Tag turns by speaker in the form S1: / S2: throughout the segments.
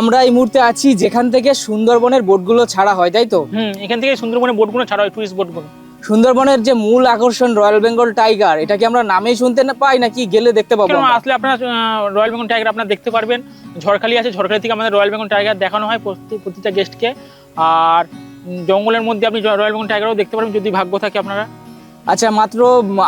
S1: আমরা এই মুহূর্তে আছি যেখান থেকে সুন্দরবনের বোটগুলো ছাড়া হয় তাই তো?
S2: হুম এখান থেকে সুন্দরবনের বোটগুলো ছাড়া হয় টুরিস্ট বোটগুলো।
S1: সুন্দরবনের যে মূল আকর্ষণ রয়্যাল বেঙ্গল টাইগার এটা কি আমরা নামেই শুনতে না পাই নাকি গেলে দেখতে পাবো
S2: আসলে আপনারা রয়্যাল বেঙ্গল টাইগার আপনারা দেখতে পারবেন। ঝড়খালি আছে ঝড়খালি থেকে আমাদের রয়্যাল বেঙ্গল টাইগার দেখানো হয় প্রতি- প্রতিটা গেস্টকে আর জঙ্গলের মধ্যে আপনি রয়্যাল বেঙ্গল টাইগারও দেখতে পারবেন যদি ভাগ্য থাকে আপনারা।
S1: আচ্ছা মাত্র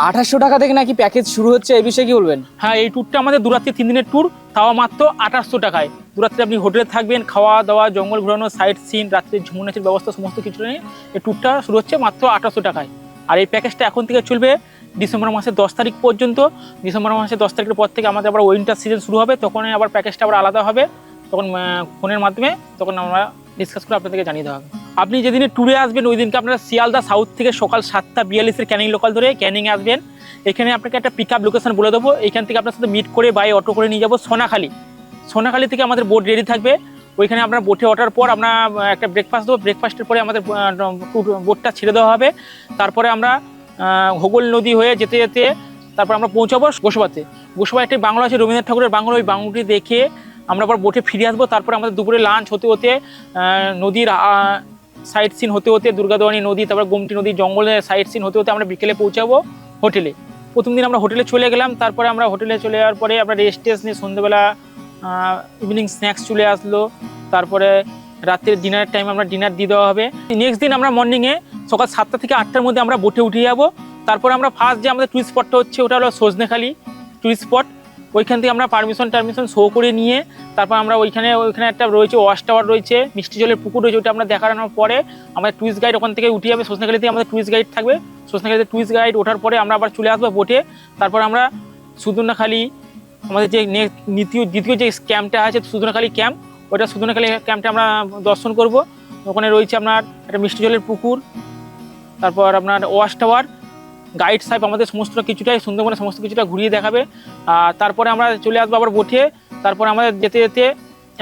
S1: আঠাশশো টাকা থেকে নাকি প্যাকেজ শুরু হচ্ছে, এই বিষয়ে কি বলবেন?
S2: হ্যাঁ এই ট্যুরটা আমাদের দুরাত্রি তিন দিনের ট্যুর তাও মাত্র আঠাশশো টাকায়। দুরাত্রি আপনি হোটেলে থাকবেন খাওয়া দাওয়া জঙ্গল ঘোরানো সাইট সিন রাত্রে ঝুমুর নাচের ব্যবস্থা, সমস্ত কিছু নিয়ে এই ট্যুরটা শুরু হচ্ছে মাত্র আঠাশশো টাকায়। আর এই প্যাকেজটা এখন থেকে চলবে ডিসেম্বর মাসের দশ তারিখ পর্যন্ত। ডিসেম্বর মাসের দশ তারিখের পর থেকে আমাদের আবার উইন্টার সিজন শুরু হবে তখন আবার প্যাকেজটা আবার আলাদা হবে। তখন ফোনের মাধ্যমে তখন আমরা ডিসকাস করে আপনাদেরকে জানিয়ে দেওয়া হবে। আপনি যেদিনে ট্যুরে আসবেন ওই দিনকে আপনারা শিয়ালদা সাউথ থেকে সকাল সাতটা বিয়াল্লিশের ক্যানিং লোকাল ধরে ক্যানিং আসবেন। এখানে আপনাকে একটা পিক আপ লোকেশন বলে দেবো। এখান থেকে আপনার সাথে মিট করে বাই অটো করে নিয়ে যাব সোনাখালি। সোনাখালি থেকে আমাদের বোট রেডি থাকবে। ওইখানে আপনার বোটে ওঠার পর আমরা একটা ব্রেকফাস্ট দেবো। ব্রেকফাস্টের পরে আমাদের বোটটা ছেড়ে দেওয়া হবে। তারপরে আমরা হোগল নদী হয়ে যেতে যেতে তারপর আমরা পৌঁছাবো গোসবাতে। গোসবা একটি বাংলা আছে, রবীন্দ্রনাথ ঠাকুরের বাংলা ওই বাংলাটি দেখে আমরা আবার বোটে ফিরে আসব। তারপরে আমাদের দুপুরে লাঞ্চ হতে হতে নদীর সাইড সিন হতে হতে দুর্গাদোয়ানি নদী, তারপর গোমতি নদী জঙ্গলের সাইট সিন হতে হতে আমরা বিকেলে পৌঁছাবো হোটেলে। প্রথম দিন আমরা হোটেলে চলে গেলাম, তারপরে আমরা হোটেলে চলে যাওয়ার পরে আমরা রেস্ট টেস্ট নিয়ে সন্ধ্যেবেলা ইভিনিং স্ন্যাক্স চলে আসলো। তারপরে রাত্রের ডিনারের টাইম আমরা ডিনার দিয়ে দেওয়া হবে। নেক্সট দিন আমরা মর্নিংয়ে সকাল সাতটা থেকে আটটার মধ্যে আমরা বোটে উঠে যাব। তারপরে আমরা ফার্স্ট যে আমাদের টুরিস্ট স্পটটা হচ্ছে, ওটা হলো সজনেখালি টুরিস্ট স্পট ওইখান থেকে আমরা পারমিশন টারমিশন শো করে নিয়ে তারপর আমরা ওইখানে ওইখানে একটা রয়েছে ওয়াশ টাওয়ার রয়েছে, মিষ্টি জলের পুকুর রয়েছে ওটা আমরা দেখানোর পরে আমাদের টুরিস্ট গাইড ওখান থেকে উঠে যাবে। সজনেখালিতে আমাদের টুরিস্ট গাইড থাকবে। সজনেখালিতে টুরিস্ট গাইড ওঠার পরে আমরা আবার চলে আসব বোটে তারপর আমরা সুদর্ণাখালি আমাদের যে নেক্সট দ্বিতীয় দ্বিতীয় যে ক্যাম্পটা আছে সুদর্ণাখালি ক্যাম্প ওটা সুদর্ণাখালি ক্যাম্পটা আমরা দর্শন করব। ওখানে রয়েছে আপনার একটা মিষ্টি জলের পুকুর, তারপর আপনার ওয়াশ টাওয়ার গাইড সাহেব আমাদের সমস্ত কিছুটাই সুন্দরবনের সমস্ত কিছুটা ঘুরিয়ে দেখাবে। আর তারপরে আমরা চলে আসব আবার বোটে। তারপরে আমাদের যেতে যেতে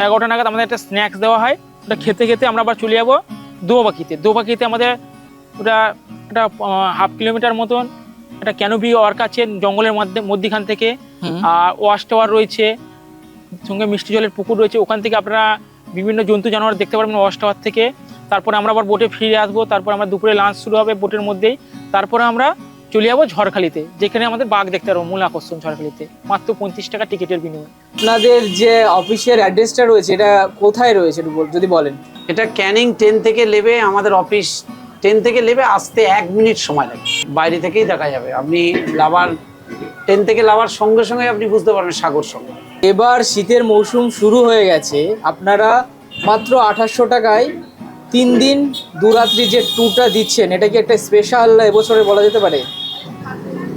S2: এগারোটা নাগাদ আমাদের একটা স্ন্যাক্স দেওয়া হয়। ওটা খেতে খেতে আমরা আবার চলে যাব দোবাকিতে। দোবাকিতে আমাদের ওটা একটা হাফ কিলোমিটার মতন একটা ক্যানোপি ওয়ার্ক আছে জঙ্গলের মধ্যে মধ্যিখান থেকে। আর ওয়াশ টাওয়ার রয়েছে সঙ্গে মিষ্টি জলের পুকুর রয়েছে। ওখান থেকে আপনারা বিভিন্ন জন্তু জানোয়ার দেখতে পারবেন ওয়াশ টাওয়ার থেকে। তারপরে আমরা আবার বোটে ফিরে আসব। তারপর আমরা দুপুরে লাঞ্চ শুরু হবে বোটের মধ্যেই। তারপরে আমরা চলে যাব ঝড়খালিতে যেখানে আমাদের বাঘ দেখতে পারব মূল আকর্ষণ ঝড়খালিতে। মাত্র পঁয়ত্রিশ টাকা টিকিটের বিনিময়ে।
S1: আপনাদের যে অফিসের অ্যাড্রেসটা রয়েছে এটা কোথায় রয়েছে একটু বল- যদি বলেন।
S3: এটা ক্যানিং ট্রেন থেকে নেবে আমাদের অফিস ট্রেন থেকে নেবে আসতে এক মিনিট সময় লাগে। বাইরে থেকেই দেখা যাবে। আপনি লাভার ট্রেন থেকে লাভার সঙ্গে সঙ্গে আপনি বুঝতে পারবেন সাগর সঙ্গে।
S1: এবার শীতের মৌসুম শুরু হয়ে গেছে। আপনারা মাত্র আঠাশশো টাকায় তিন দিন দু রাত্রি যে ট্যুরটা দিচ্ছেন এটা কি একটা স্পেশাল এবছরে বলা যেতে পারে?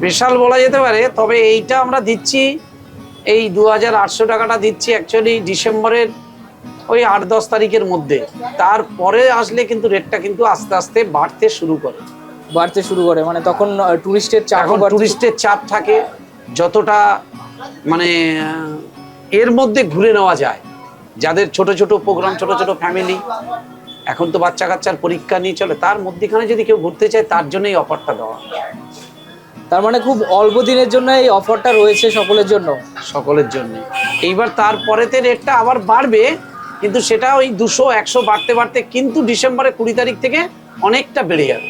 S3: বিশাল বলা যেতে পারে তবে এইটা আমরা দিচ্ছি এই দু হাজার আটশো টাকাটা দিচ্ছি অ্যাকচুয়ালি ডিসেম্বরের ওই আট দশ তারিখের মধ্যে। তারপরে আসলে কিন্তু রেটটা কিন্তু আস্তে আস্তে বাড়তে শুরু করে।
S1: বাড়তে শুরু করে মানে তখন টুরিস্টের চাপ
S3: এখন টুরিস্টের চাপ থাকে যতটা মানে এর মধ্যে ঘুরে নেওয়া যায়। যাদের ছোট ছোট প্রোগ্রাম ছোট ছোট ফ্যামিলি এখন তো বাচ্চা কাচ্চার পরীক্ষা নিয়ে চলে তার মধ্যেখানে যদি কেউ ঘুরতে চায় তার জন্যই অফারটা দেওয়া।
S1: তার মানে খুব অল্প দিনের জন্য এই অফারটা রয়েছে সকলের জন্য?
S3: সকলের জন্য। এইবার তারপরেতে রেটটা আবার বাড়বে, কিন্তু সেটা ওই দুশো, একশো বাড়তে বাড়তে কিন্তু ডিসেম্বরের কুড়ি তারিখ থেকে অনেকটা বেড়ে যাবে।